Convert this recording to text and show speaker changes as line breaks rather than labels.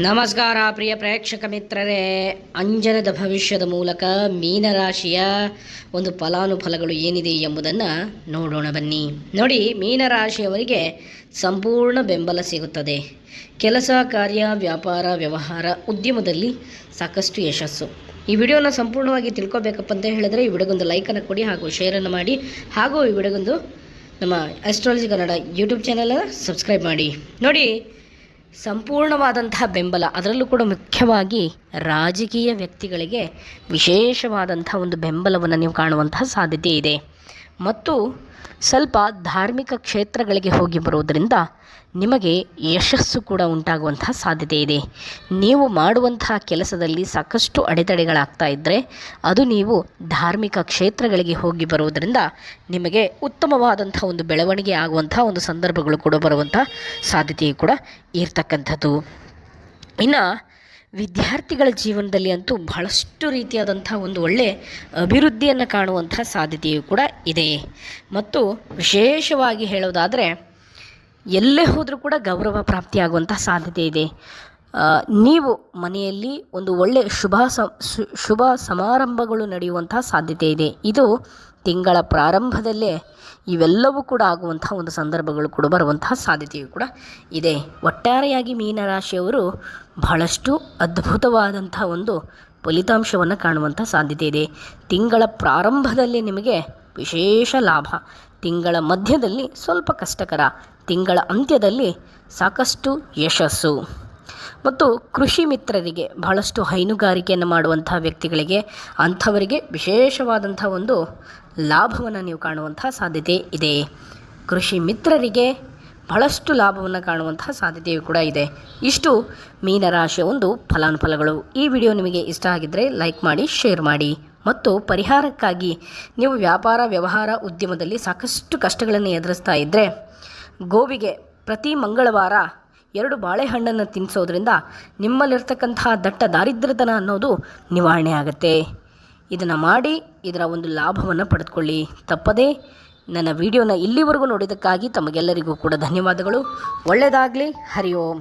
ನಮಸ್ಕಾರ, ಪ್ರಿಯ ಪ್ರೇಕ್ಷಕ ಮಿತ್ರರೇ. ಅಂಜನದ ಭವಿಷ್ಯದ ಮೂಲಕ ಮೀನರಾಶಿಯ ಒಂದು ಫಲಾನುಫಲಗಳು ಏನಿದೆ ಎಂಬುದನ್ನು ನೋಡೋಣ ಬನ್ನಿ. ನೋಡಿ, ಮೀನರಾಶಿಯವರಿಗೆ ಸಂಪೂರ್ಣ ಬೆಂಬಲ ಸಿಗುತ್ತದೆ. ಕೆಲಸ, ಕಾರ್ಯ, ವ್ಯಾಪಾರ, ವ್ಯವಹಾರ, ಉದ್ಯಮದಲ್ಲಿ ಸಾಕಷ್ಟು ಯಶಸ್ಸು. ಈ ವಿಡಿಯೋನ ಸಂಪೂರ್ಣವಾಗಿ ತಿಳ್ಕೊಬೇಕಪ್ಪ ಅಂತ ಹೇಳಿದ್ರೆ ಈ ವಿಡಿಯೋಗೊಂದು ಲೈಕನ್ನು ಕೊಡಿ ಹಾಗೂ ಶೇರನ್ನು ಮಾಡಿ ಹಾಗೂ ಈ ವಿಡಿಯೋಗೊಂದು ನಮ್ಮ ಆಸ್ಟ್ರಾಲಜಿ ಕನ್ನಡ ಯೂಟ್ಯೂಬ್ ಚಾನಲನ್ನು ಸಬ್ಸ್ಕ್ರೈಬ್ ಮಾಡಿ. ನೋಡಿ ಸಂಪೂರ್ಣವಾದಂತಹ ಬೆಂಬಲ. ಅದರಲ್ಲೂ ಕೂಡ ಮುಖ್ಯವಾಗಿ ರಾಜಕೀಯ ವ್ಯಕ್ತಿಗಳಿಗೆ ವಿಶೇಷವಾದಂಥ ಒಂದು ಬೆಂಬಲವನ್ನು ನೀವು ಕಾಣುವಂತಹ ಸಾಧ್ಯತೆ ಇದೆ. ಮತ್ತು ಸ್ವಲ್ಪ ಧಾರ್ಮಿಕ ಕ್ಷೇತ್ರಗಳಿಗೆ ಹೋಗಿ ಬರುವುದರಿಂದ ನಿಮಗೆ ಯಶಸ್ಸು ಕೂಡ ಉಂಟಾಗುವಂತಹ ಸಾಧ್ಯತೆ ಇದೆ. ನೀವು ಮಾಡುವಂತಹ ಕೆಲಸದಲ್ಲಿ ಸಾಕಷ್ಟು ಅಡೆತಡೆಗಳಾಗ್ತಾ ಇದ್ದರೆ ಅದು ನೀವು ಧಾರ್ಮಿಕ ಕ್ಷೇತ್ರಗಳಿಗೆ ಹೋಗಿ ಬರುವುದರಿಂದ ನಿಮಗೆ ಉತ್ತಮವಾದಂಥ ಒಂದು ಬೆಳವಣಿಗೆ ಆಗುವಂಥ ಒಂದು ಸಂದರ್ಭಗಳು ಕೂಡ ಬರುವಂಥ ಸಾಧ್ಯತೆಯು ಕೂಡ ಇರ್ತಕ್ಕಂಥದ್ದು. ಇನ್ನು ವಿದ್ಯಾರ್ಥಿಗಳ ಜೀವನದಲ್ಲಿ ಅಂತೂ ಬಹಳಷ್ಟು ರೀತಿಯಾದಂಥ ಒಂದು ಒಳ್ಳೆ ಅಭಿವೃದ್ಧಿಯನ್ನು ಕಾಣುವಂಥ ಸಾಧ್ಯತೆಯೂ ಕೂಡ ಇದೆ. ಮತ್ತು ವಿಶೇಷವಾಗಿ ಹೇಳೋದಾದರೆ, ಎಲ್ಲೇ ಹೋದರೂ ಕೂಡ ಗೌರವ ಪ್ರಾಪ್ತಿಯಾಗುವಂಥ ಸಾಧ್ಯತೆ ಇದೆ. ನೀವು ಮನೆಯಲ್ಲಿ ಒಂದು ಒಳ್ಳೆಯ ಶುಭ ಶುಭ ಸಮಾರಂಭಗಳು ನಡೆಯುವಂತಹ ಸಾಧ್ಯತೆ ಇದೆ. ಇದು ತಿಂಗಳ ಪ್ರಾರಂಭದಲ್ಲೇ ಇವೆಲ್ಲವೂ ಕೂಡ ಆಗುವಂಥ ಒಂದು ಸಂದರ್ಭಗಳು ಕೂಡ ಬರುವಂತಹ ಸಾಧ್ಯತೆಯು ಕೂಡ ಇದೆ. ಒಟ್ಟಾರೆಯಾಗಿ ಮೀನರಾಶಿಯವರು ಬಹಳಷ್ಟು ಅದ್ಭುತವಾದಂಥ ಒಂದು ಫಲಿತಾಂಶವನ್ನು ಕಾಣುವಂಥ ಸಾಧ್ಯತೆ ಇದೆ. ತಿಂಗಳ ಪ್ರಾರಂಭದಲ್ಲಿ ನಿಮಗೆ ವಿಶೇಷ ಲಾಭ. ತಿಂಗಳ ಮಧ್ಯದಲ್ಲಿ ಸ್ವಲ್ಪ ಕಷ್ಟಕರ. ತಿಂಗಳ ಅಂತ್ಯದಲ್ಲಿ ಸಾಕಷ್ಟು ಯಶಸ್ಸು. ಮತ್ತು ಕೃಷಿ ಮಿತ್ರರಿಗೆ ಬಹಳಷ್ಟು ಹೈನುಗಾರಿಕೆಯನ್ನು ಮಾಡುವಂತಹ ವ್ಯಕ್ತಿಗಳಿಗೆ ಅಂಥವರಿಗೆ ವಿಶೇಷವಾದಂಥ ಒಂದು ಲಾಭವನ್ನು ನೀವು ಕಾಣುವಂತಹ ಸಾಧ್ಯತೆ ಇದೆ. ಕೃಷಿ ಮಿತ್ರರಿಗೆ ಬಹಳಷ್ಟು ಲಾಭವನ್ನು ಕಾಣುವಂತಹ ಸಾಧ್ಯತೆಯೂ ಕೂಡ ಇದೆ. ಇಷ್ಟು ಮೀನರಾಶಿಯ ಒಂದು ಫಲಾನುಫಲಗಳು. ಈ ವಿಡಿಯೋ ನಿಮಗೆ ಇಷ್ಟ ಆಗಿದ್ದರೆ ಲೈಕ್ ಮಾಡಿ, ಶೇರ್ ಮಾಡಿ ಮತ್ತು ಪರಿಹಾರಕ್ಕಾಗಿ ನೀವು ವ್ಯಾಪಾರ, ವ್ಯವಹಾರ ಉದ್ಯಮದಲ್ಲಿ ಸಾಕಷ್ಟು ಕಷ್ಟಗಳನ್ನು ಎದುರಿಸ್ತಾ ಇದ್ದರೆ ಗೋವಿಗೆ ಪ್ರತಿ ಮಂಗಳವಾರ ಎರಡು ಬಾಳೆಹಣ್ಣನ್ನು ತಿನ್ನಿಸೋದ್ರಿಂದ ನಿಮ್ಮಲ್ಲಿರ್ತಕ್ಕಂತಹ ದಟ್ಟ ದಾರಿದ್ರ್ಯತನ ಅನ್ನೋದು ನಿವಾರಣೆ ಆಗುತ್ತೆ. ಇದನ್ನು ಮಾಡಿ ಇದರ ಒಂದು ಲಾಭವನ್ನು ಪಡೆದುಕೊಳ್ಳಿ. ತಪ್ಪದೇ ನನ್ನ ವಿಡಿಯೋನ ಇಲ್ಲಿವರೆಗೂ ನೋಡಿದ್ದಕ್ಕಾಗಿ ತಮಗೆಲ್ಲರಿಗೂ ಕೂಡ ಧನ್ಯವಾದಗಳು. ಒಳ್ಳೆಯದಾಗಲಿ ಹರಿ ಓಂ.